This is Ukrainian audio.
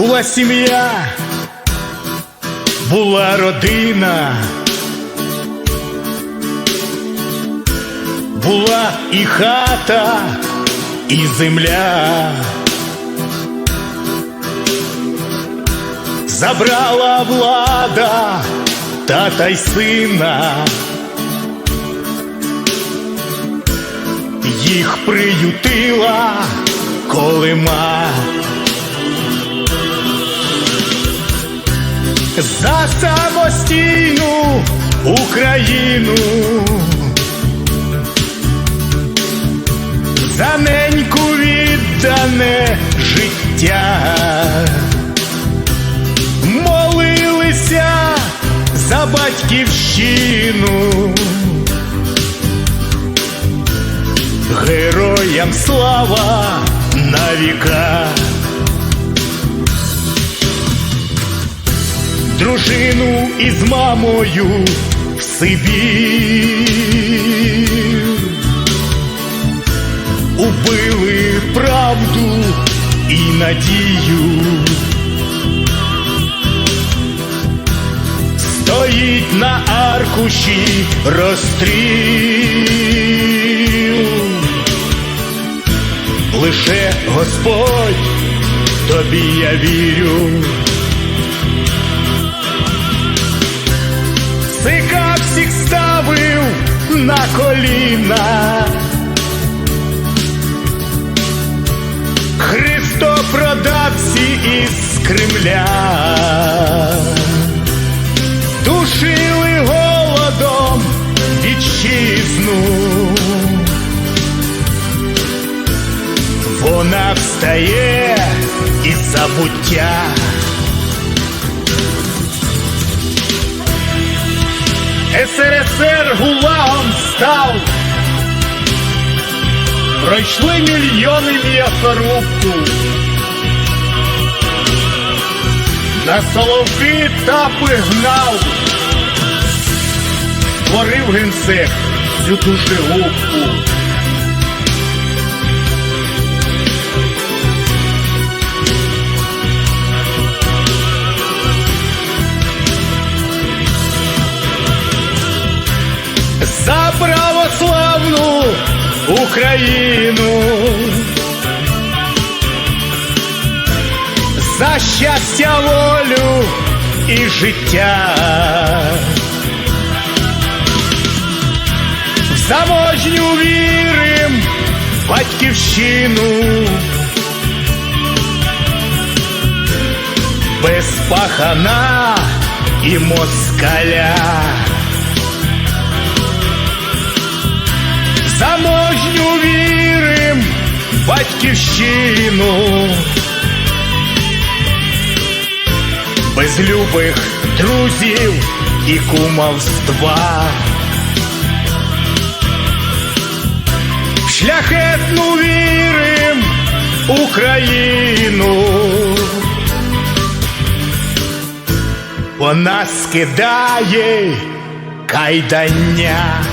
Була сім'я, була родина, була і хата, і земля. Забрала влада тата й сина. Їх приютила колима. За самостійну Україну, за неньку віддане життя, молилися за батьківщину. Героям слава на віка. Дружину із мамою в Сибір убили правду і надію. Стоїть на аркуші розстріл. Лише Господь, тобі я вірю. На коліна. Христопродавці із Кремля душили голодом вітчизну. Вона встає із забуття. СРСР гулагом став. Пройшли мільйони м'ясорубку. На соловки тапи гнав. творив генсек цю душегубку. Православну Україну, за щастя, волю і життя, в заможню вірим в батьківщину. Без пахана і москаля. Батьківщину. Без любих друзів і кумовства. В Шляхетну вірим Україну. Вона скидає кайдання.